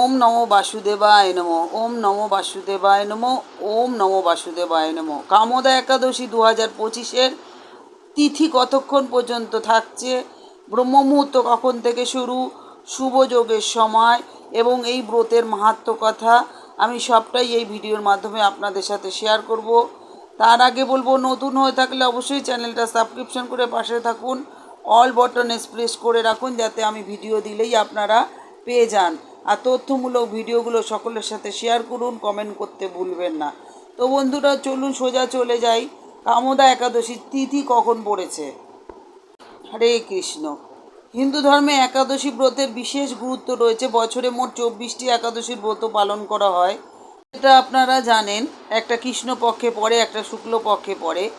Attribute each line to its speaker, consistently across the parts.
Speaker 1: ওম নমো বাসুদেবায় নমো, ওম নমো বাসুদেবায় নমো, ওম নমো বাসুদেবায় নমো। কামদা একাদশী দু হাজার পঁচিশের তিথি কতক্ষণ পর্যন্ত থাকছে? ব্রহ্ম মুহূর্ত কখন থেকে শুরু? শুভ যোগের সময় এবং এই ব্রতের মাহাত্ম কথা আমি সবটাই এই ভিডিওর মাধ্যমে আপনাদের সাথে শেয়ার করব। তার আগে বলব, নতুন হয়ে থাকলে অবশ্যই চ্যানেলটা সাবস্ক্রিপশন করে পাশে থাকুন। অল বটনে প্রেস করে রাখুন যাতে আমি ভিডিও দিলেই আপনারা পেয়ে যান। আর তথ্যমূলক ভিডিওগুলো সকলের সাথে শেয়ার করুন কমেন্ট করতে ভুলবেন না। তো বন্ধুরা, চলুন সোজা চলে যাই। কামদা একাদশীর তিথি কখন পড়েছে? হরে কৃষ্ণ। হিন্দু ধর্মে একাদশী ব্রতের বিশেষ গুরুত্ব রয়েছে। বছরে মোট চব্বিশটি একাদশীর ব্রত পালন করা হয়। এটা আপনারা জানেন, একটা কৃষ্ণ পক্ষে পড়ে, একটা শুক্ল পক্ষে পড়ে।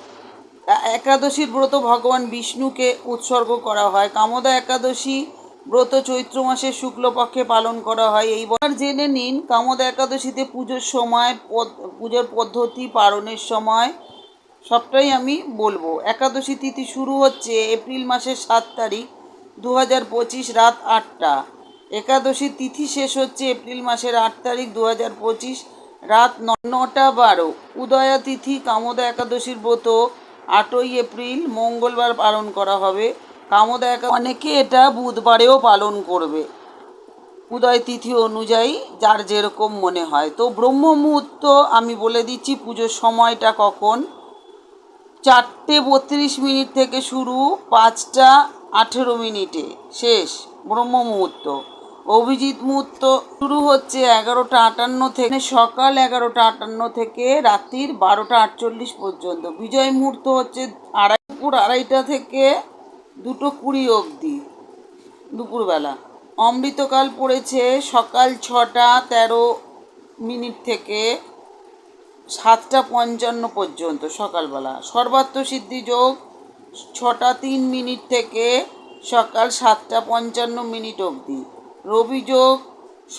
Speaker 1: একাদশীর ব্রত ভগবান বিষ্ণুকে উৎসর্গ করা হয়। কামদা একাদশী ব্রত চৈত্র মাসের শুক্লপক্ষে পালন করা হয়। এইবার জেনে নিন, কামদা একাদশীতে পুজোর সময় পুজোর পদ্ধতি পালনের সময় সবটাই আমি বলব। একাদশী তিথি শুরু হচ্ছে এপ্রিল মাসের সাত তারিখ দু হাজার পঁচিশ রাত আটটা। একাদশী তিথি শেষ হচ্ছে এপ্রিল মাসের আট তারিখ দু হাজার পঁচিশ রাত নটা বারো। উদয়া তিথি কামদা একাদশীর ব্রত আটই এপ্রিল, মঙ্গলবার পালন করা হবে। কামদা একা অনেকে এটা বুধবারেও পালন করবে। উদয় তিথি অনুযায়ী যার যেরকম মনে হয়। তো ব্রহ্ম মুহূর্ত আমি বলে দিচ্ছি, পুজোর সময়টা কখন? চারটে বত্রিশ মিনিট থেকে শুরু, পাঁচটা আঠেরো মিনিটে। শেষ, ব্রহ্ম মুহূর্ত। অভিজিৎ মুহূর্ত শুরু হচ্ছে এগারোটা আটান্ন থেকে সকাল এগারোটা আটান্ন থেকে রাত্রির বারোটা আটচল্লিশ পর্যন্ত। বিজয় মুহূর্ত হচ্ছে আড়াই, দুপুর আড়াইটা থেকে দুটো কুড়ি অবধি, দুপুরবেলা। অমৃতকাল পড়েছে সকাল ছটা তেরো মিনিট থেকে সাতটা পঞ্চান্ন পর্যন্ত সকালবেলা। সর্বাত্ম সিদ্ধি যোগ ছটা তিন মিনিট থেকে সকাল সাতটা পঞ্চান্ন মিনিট অবধি। রবি যোগ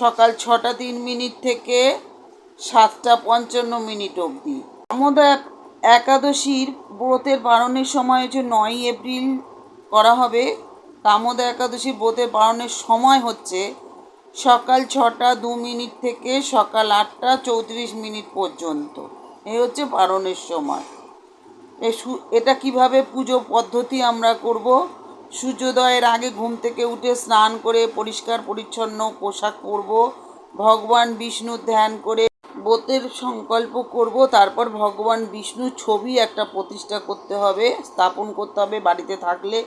Speaker 1: সকাল ছটা তিন মিনিট থেকে সাতটা পঞ্চান্ন মিনিট অবধি। আমোদা একাদশীর ব্রতের বারণের সময় হচ্ছে নয় এপ্রিল করা হবে। কামদা একাদশী ব্রতের পালনের সময় হচ্ছে সকাল ছটা দু মিনিট থেকে সকাল আটটা চৌত্রিশ মিনিট পর্যন্ত। এই হচ্ছে পালনের সময়। এটা কীভাবে পুজো পদ্ধতি আমরা করব? সূর্যোদয়ের আগে ঘুম থেকে উঠে স্নান করে পরিষ্কার, পরিচ্ছন্ন পোশাক পরব, ভগবান বিষ্ণু ধ্যান করে ব্রতের সংকল্প করব, তারপর ভগবান বিষ্ণুর ছবি একটা প্রতিষ্ঠা করতে হবে, স্থাপন করতে হবে, বাড়িতে থাকলে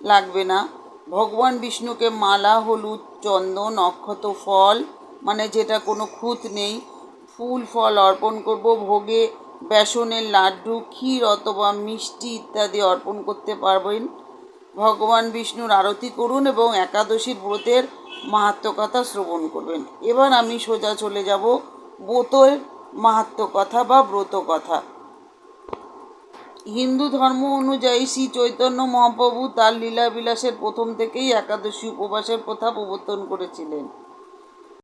Speaker 1: লাগবে না। ভগবান বিষ্ণুকে মালা, হলুদ, চন্দন, অক্ষত ফল মানে যেটা কোনো খুঁত নেই, ফুল ফল অর্পণ করব, ভোগে বেসনের লাড্ডু, ক্ষীর অথবা মিষ্টি ইত্যাদি অর্পণ করতে পারবেন। ভগবান বিষ্ণুর আরতি করুন এবং একাদশীর ব্রতের মাহাত্ম কথা শ্রবণ করবেন। এবার আমি সোজা চলে যাব ব্রতের মাহাত্ম কথা বা ব্রত কথা হিন্দু ধর্ম অনুযায়ী শ্রী চৈতন্য মহাপ্রভু তার লীলাবিলাসের প্রথম থেকেই একাদশী উপবাসের প্রথা প্রবর্তন করেছিলেন।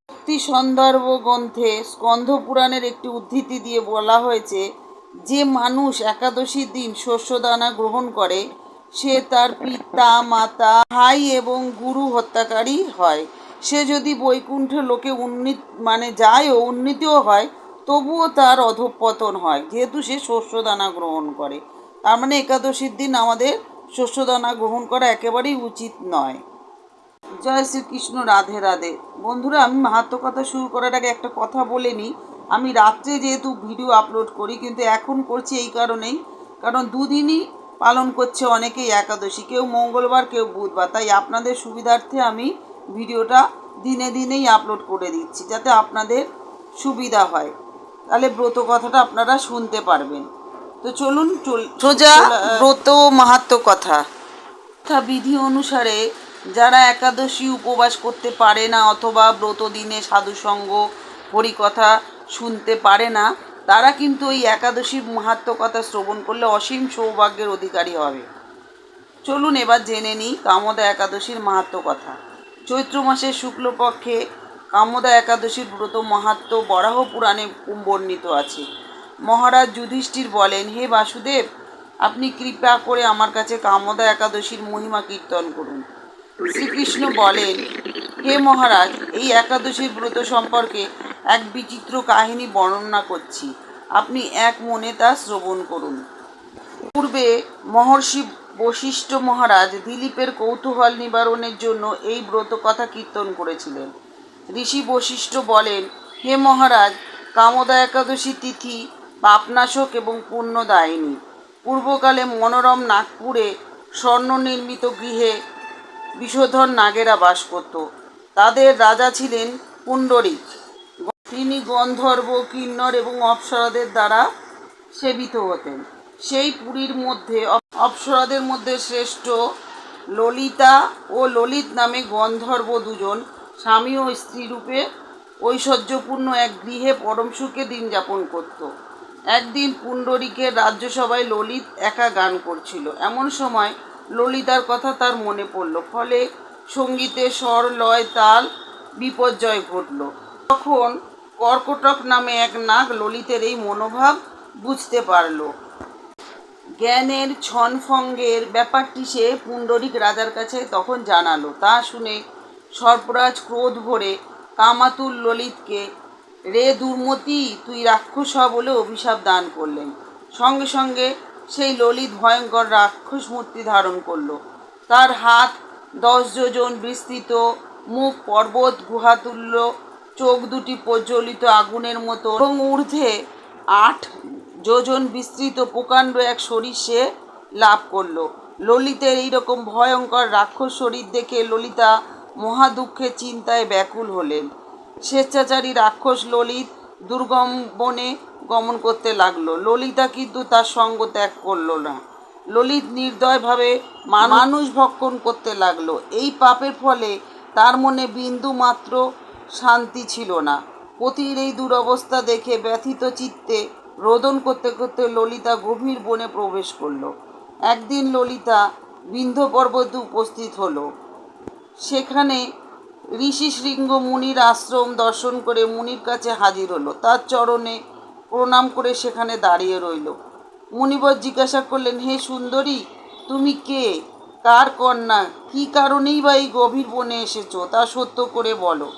Speaker 1: ভক্তি সন্দর্ভ গ্রন্থে স্কন্ধ পুরাণের একটি উদ্ধৃতি দিয়ে বলা হয়েছে, যে মানুষ একাদশীর দিন শস্যদানা গ্রহণ করে, সে তার পিতা, মাতা, ভাই এবং গুরু হত্যাকারী হয়। সে যদি বৈকুণ্ঠ লোকে উন্নীত মানে যায় ও উন্নীতও হয়, তবুও তার অধঃপতন হয়, যেহেতু সে শস্যদানা গ্রহণ করে। তার মানে একাদশীর দিন আমাদের শস্যদানা গ্রহণ করা একেবারেই উচিত নয়। জয় শ্রীকৃষ্ণ, রাধে রাধে। বন্ধুরা, আমি মাহাত্ম কথা শুরু করার আগে একটা কথা বলে নিই। আমি রাত্রে যেহেতু ভিডিও আপলোড করি, কিন্তু এখন করছি এই কারণেই। কারণ দুদিনই পালন করছে অনেকেই একাদশী। কেউ মঙ্গলবার, কেউ বুধবার। তাই আপনাদের সুবিধার্থে আমি ভিডিওটা দিনে দিনেই আপলোড করে দিচ্ছি, যাতে আপনাদের সুবিধা হয়। তাহলে ব্রত কথাটা আপনারা শুনতে পারবেন। তো চলুন চল সোজা ব্রত মাহাত্ম কথা। যথা বিধি অনুসারে যারা একাদশী উপবাস করতে পারে না অথবা ব্রত দিনে সাধুসঙ্গ হরিকথা শুনতে পারে না তারা কিন্তু এই একাদশীর মাহাত্ম কথা শ্রবণ করলে অসীম সৌভাগ্যের অধিকারী হবে। চলুন এবার জেনে নিই কামদা একাদশীর মাহাত্ম কথা। চৈত্র মাসের শুক্লপক্ষে কামদা একাদশীর ব্রত মাহাত্ম বরাহ পুরাণে বর্ণিত আছে। মহারাজ যুধিষ্ঠির বলেন, হে বাসুদেব, আপনি কৃপা করে আমার কাছে কামদা একাদশীর মহিমা কীর্তন করুন। শ্রীকৃষ্ণ বলেন, হে মহারাজ, এই একাদশীর ব্রত সম্পর্কে এক বিচিত্র কাহিনী বর্ণনা করছি। আপনি এক মনে তা শ্রবণ করুন। পূর্বে মহর্ষি বশিষ্ঠ মহারাজ দিলীপের কৌতূহল নিবারণের জন্য এই ব্রত কথা কীর্তন করেছিলেন। ঋষি বশিষ্ঠ বলেন, হে মহারাজ, কামদা একাদশী তিথি পাপনাশক এবং পুণ্যদায়িনী পূর্বকালে মনোরম নাগপুরে স্বর্ণ নির্মিত গৃহে বিষধর নাগেরা বাস করত। তাদের রাজা ছিলেন পুণ্ডরিক। তিনি গন্ধর্ব, কিন্নর এবং অপ্সরাদের দ্বারা সেবিত হতেন। সেই পুরীর মধ্যে অপ- অপ্সরাদের মধ্যে শ্রেষ্ঠ ললিতা ও ললিত নামে গন্ধর্ব দুজন স্বামী ও স্ত্রী রূপে ঐশ্বর্যপূর্ণ এক গৃহে পরম সুখে দিন যাপন করত। একদিন পুণ্ডরিকের রাজ্যসভায় ললিত একা গান করছিল। এমন সময় ললিতার কথা তার মনে পড়ল, ফলে সঙ্গীতে স্বর, লয়, তাল বিপর্যয় ঘটল। তখন কর্কটক নামে এক নাগ ললিতের এই মনোভাব বুঝতে পারল। জ্ঞানের ছনফঙ্গের ব্যাপারটি সে পুণ্ডরিক রাজার কাছে তখন জানালো। তা শুনে সর্পরাজ ক্রোধ ভরে কামাতুল ললিতকে রে দুর্মতি, তুই রাক্ষস হ বলে অভিশাপ দান করলেন। সঙ্গে সঙ্গে সেই ললিত ভয়ঙ্কর রাক্ষস মূর্তি ধারণ করল। তার হাত দশ যোজন বিস্তৃত, মুখ পর্বত গুহাতুল্য, চোখ দুটি প্রজ্বলিত আগুনের মতো এবং ঊর্ধ্বে আট যোজন বিস্তৃত প্রকাণ্ড এক শরীর সে লাভ করল। ললিতের এইরকম ভয়ঙ্কর রাক্ষস শরীর দেখে ললিতা মহা দুঃখে চিন্তায় ব্যাকুল হলেন। স্বেচ্ছাচারী রাক্ষস ললিত দুর্গম বনে গমন করতে লাগল। ললিতা কিন্তু তার সঙ্গ ত্যাগ করল না। ললিত নির্দয়ভাবে মানুষ ভক্ষণ করতে লাগল। এই পাপের ফলে তার মনে বিন্দু মাত্র শান্তি ছিল না। পতির এই দুরবস্থা দেখে ব্যথিত চিত্তে রোদন করতে করতে ললিতা গভীর বনে প্রবেশ করল। একদিন ললিতা বিন্ধ্য পর্বতে উপস্থিত হলো। সেখানে ঋষি শৃঙ্গ মুনির আশ্রম দর্শন করে মুনির কাছে হাজির হলো। তার চরণে প্রণাম করে সেখানে দাঁড়িয়ে রইল। মুনিবর জিজ্ঞাসা করলেন, হে সুন্দরী, তুমি কে? কার কন্যা? কী কারণেই বা এই গভীর বনে এসেছ? তা সত্য করে বলো।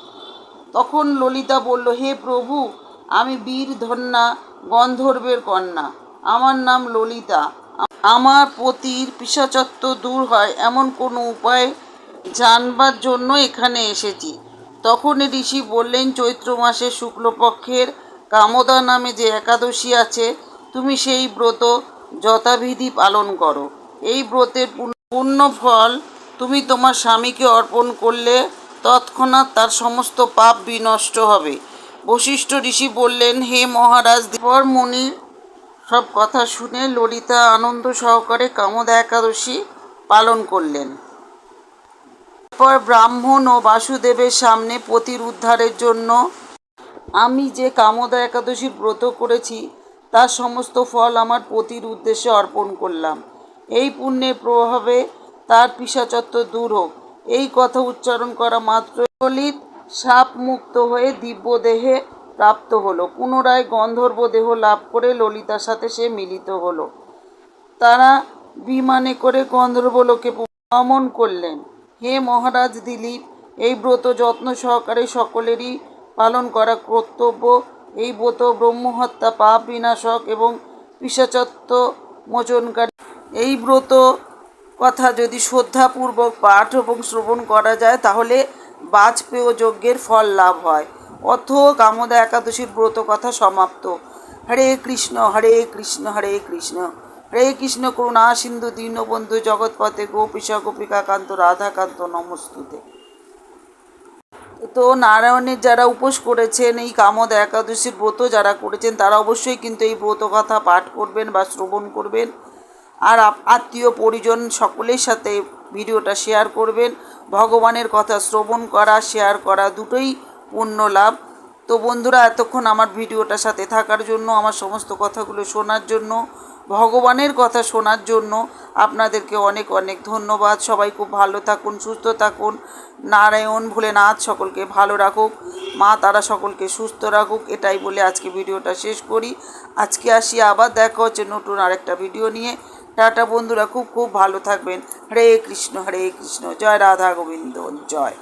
Speaker 1: তখন ললিতা বলল, হে প্রভু, আমি বীর ধন্যা, গন্ধর্বের কন্যা। আমার নাম ললিতা। আমার পতির পিসাচত্ব দূর হয় এমন কোনো উপায় জানবার জন্য এখানে এসেছি। তখন ঋষি বললেন, চৈত্র মাসের শুক্লপক্ষের কামদা নামে যে একাদশী আছে, তুমি সেই ব্রত যথাবিধি পালন করো। এই ব্রতের পূর্ণ- পূর্ণ ফল তুমি তোমার স্বামীকে অর্পণ করলে তৎক্ষণাৎ তার সমস্ত পাপ বিনষ্ট হবে। বশিষ্ঠ ঋষি বললেন, হে মহারাজ, দেবর মুনির সব কথা শুনে ললিতা আনন্দ সহকারে কামদা একাদশী পালন করলেন। পর ব্রাহ্মণ ও বাসুদেবের সামনে পতির উদ্ধারের জন্য আমি যে কামদা একাদশীর ব্রত করেছি, তার সমস্ত ফল আমার পতির উদ্দেশ্যে অর্পণ করলাম। এই পুণ্যের প্রভাবে তার পিসাচত্ব দূর হোক। এই কথা উচ্চারণ করা মাত্র ললিত সাপ মুক্ত হয়ে দিব্য দেহে প্রাপ্ত হলো। পুনরায় গন্ধর্ব দেহ লাভ করে ললিতার সাথে সে মিলিত হলো। তারা বিমানে করে গন্ধর্বলোকে ভ্রমণ করলেন। হে মহারাজ দিলীপ, এই ব্রত যত্ন সহকারে সকলেরই পালন করা কর্তব্য। এই ব্রত ব্রহ্মহত্যা, পাপ বিনাশক এবং পিসাচত্ব মোচনকারী। এই ব্রত কথা যদি শ্রদ্ধাপূর্বক পাঠ এবং শ্রবণ করা যায়, তাহলে বাজপেয় যজ্ঞের ফল লাভ হয়। অথ কামদা একাদশীর ব্রত কথা সমাপ্ত। হরে কৃষ্ণ হরে কৃষ্ণ হরে কৃষ্ণ। হরে কৃষ্ণ করুণা, সিন্ধু দীনবন্ধু জগৎপথে গোপীশ গোপিকা কান্ত রাধাকান্ত, নমস্তুতে। তো নারায়ণের যারা উপোস করেছেন, এই কামদ একাদশীর ব্রত যারা করেছেন, তারা অবশ্যই কিন্তু এই ব্রত কথা পাঠ করবেন বা শ্রবণ করবেন। আর আত্মীয়, পরিজন সকলের সাথে ভিডিওটা শেয়ার করবেন। ভগবানের কথা শ্রবণ করা, শেয়ার করা দুটোই পুণ্য লাভ। তো বন্ধুরা, এতক্ষণ আমার ভিডিওটার সাথে থাকার জন্য, আমার সমস্ত কথাগুলো শোনার জন্য ভগবানের কথা শোনার জন্য আপনাদেরকে অনেক অনেক ধন্যবাদ। সবাই খুব ভালো থাকুন, সুস্থ থাকুন। নারায়ণ ভোলেনাথ সকলকে ভালো রাখুক, মা তারা সকলকে সুস্থ রাখুক, এটাই বলে আজকে ভিডিওটা শেষ করি। আজকে আসি আবার দেখা হচ্ছে নতুন আরেকটা ভিডিও নিয়ে। টাটা বন্ধুরা, খুব খুব ভালো থাকবেন। হরে কৃষ্ণ হরে কৃষ্ণ, জয় রাধা গোবিন্দ, জয়।